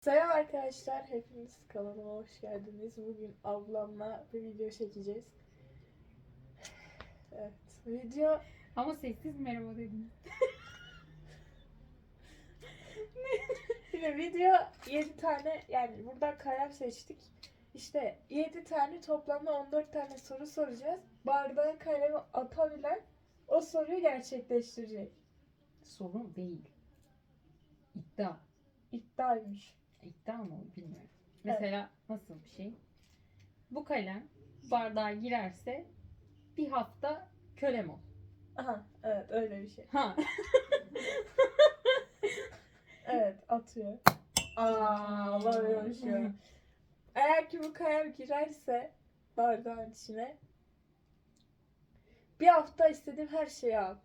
Selam arkadaşlar, hepiniz kanalıma hoş geldiniz. Bugün ablamla bir video çekeceğiz. Evet, video Ama sessiz merhaba dedim. yine video 7 tane yani buradan kalem seçtik. İşte 7 tane toplamda 14 tane soru soracağız. Bardağa kalemi atabilen o soruyu gerçekleştirecek. Sorun değil. İddia. İddiaymış. İddia mı o bilmiyorum. Mesela nasıl bir şey? Bu kalem bardağa girerse bir hafta kölem ol. Aha, evet öyle bir şey. Ha. Evet, atıyor. Aa, alamıyormuş ya. Eğer ki bu kalem girerse bardağın içine bir hafta istediğim her şeyi al.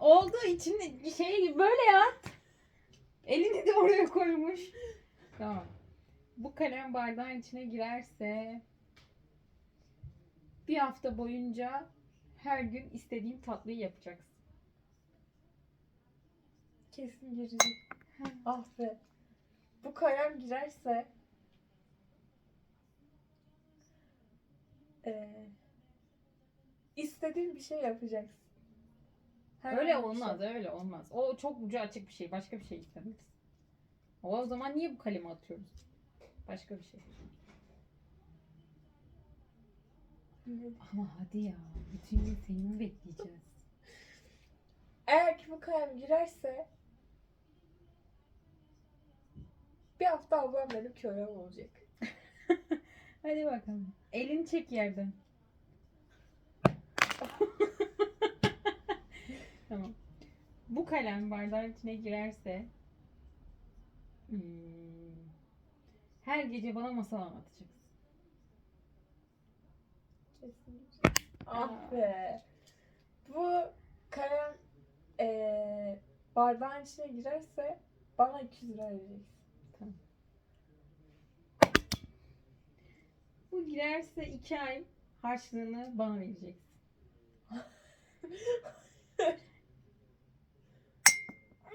Oldu içinde şey gibi böyle ya. Elini de oraya koymuş. Tamam. Bu kalem bardağın içine girerse bir hafta boyunca her gün istediğin tatlıyı yapacaksın. Kesin girecek. ah be. Bu kalem girerse eee istediğin bir şey yapacaksın. Herhangi Öyle olmaz, şey. öyle olmaz. O çok ucu açık bir şey. Başka bir şey istemez. O, o zaman niye bu kalemi atıyoruz? Başka bir şey. Ama hadi ya. Bütün gün seni mi bekleyeceğiz? Eğer ki bu kalem girerse bir hafta ablam benim kölem olacak. Hadi bakalım. Elini çek yerden. tamam. Bu kalem bardağın içine girerse hmm, her gece bana masal anlatacaksın. Kesin. Ah be. Bu kalem eee bardağın içine girerse bana 200 lira vereceksin. Bu girerse iki ay harçlığını bana vereceksin.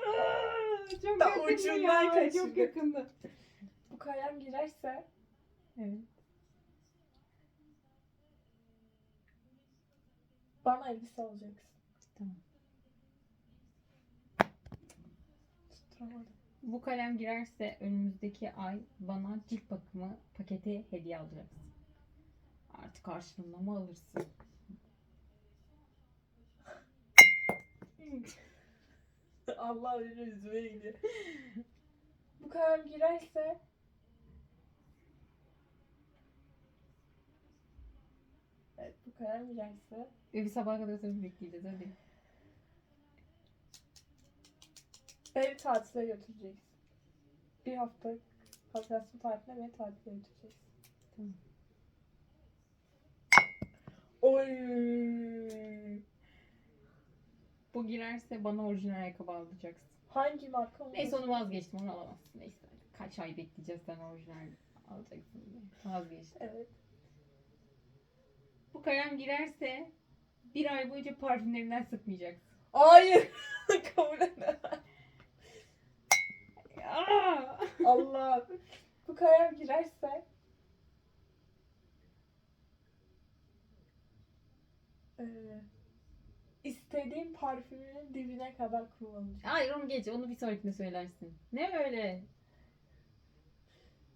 Aa, Çok Da yakındı ucundan ya, kaçırdı. Çok yakındı. Bu kalem girerse Evet. bana elbise alacaksın. Tamam. Tutturamadım. Bu kalem girerse önümüzdeki ay bana cilt bakımı paketi hediye alacaksın. Artık karşılığında mı alırsın? Allah beni üzmeye gidiyor. Bu kalem girerse Evet bu kalem girerse Ve bir sabaha kadar seni bekleyeceğiz hadi. beni tatile götüreceksin. Bir hafta Haziran tatiline beni tatile götüreceksin. Tamam. Oy. Bu girerse bana orijinal ayakkabı alacaksın. Hangi marka onu? Neyse onu vazgeçtim onu alamazsın. Neyse kaç ay bekleyeceğiz sen orijinal alacaksın diye. Vazgeçtim. Evet. Bu kalem girerse bir ay boyunca parfümlerinden sıkmayacaksın. Hayır. Kabul edemem. Aa! Allah. Bu kalem girerse Ee, istediğim parfümünün dibine kadar kullanacağım. Hayır onu geç onu bir sonrakine söylersin. Ne öyle?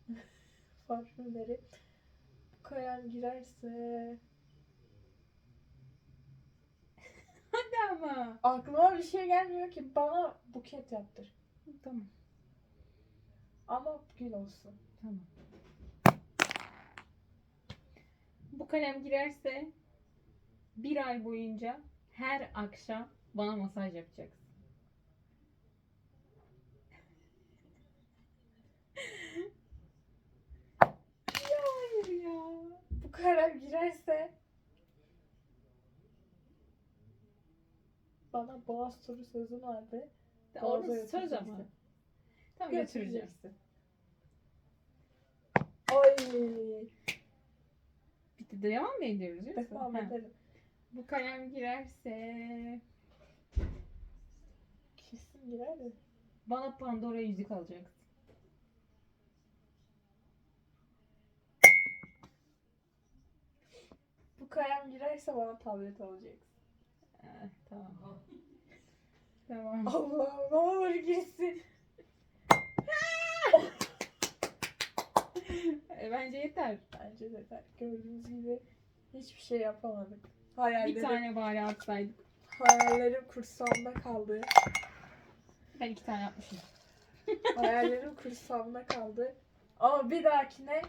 Parfümleri. Bu kalem girerse Hadi ama. aklıma bir şey gelmiyor ki bana buket yaptır. Tamam. Ama gül olsun. Tamam. Bu kalem girerse bir ay boyunca her akşam bana masaj yapacaksın. ya hayır ya. Bu kalem girerse bana boğaz turu sözü vardı. Orada söz ama. götüreceğim. Götüreceksin. Oy. Bitti devam mı ediyoruz? Devam edelim. Bu kalem girerse... Kesin girer de. Bana Pandora yüzük alacaksın. Bu kalem girerse bana tablet alacaksın. Ee, tamam. tamam. Allah ne olur girsin. E, bence yeter. Bence yeter. Gördüğünüz gibi hiçbir şey yapamadık. Bir Hayallerim, tane bari atsaydık. hayallerim kursağımda kaldı. Ben iki tane yapmışım. Hayallerim kursağımda kaldı. Ama bir dahakine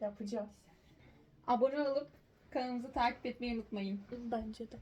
yapacağız. Abone olup kanalımızı takip etmeyi unutmayın. Bence de.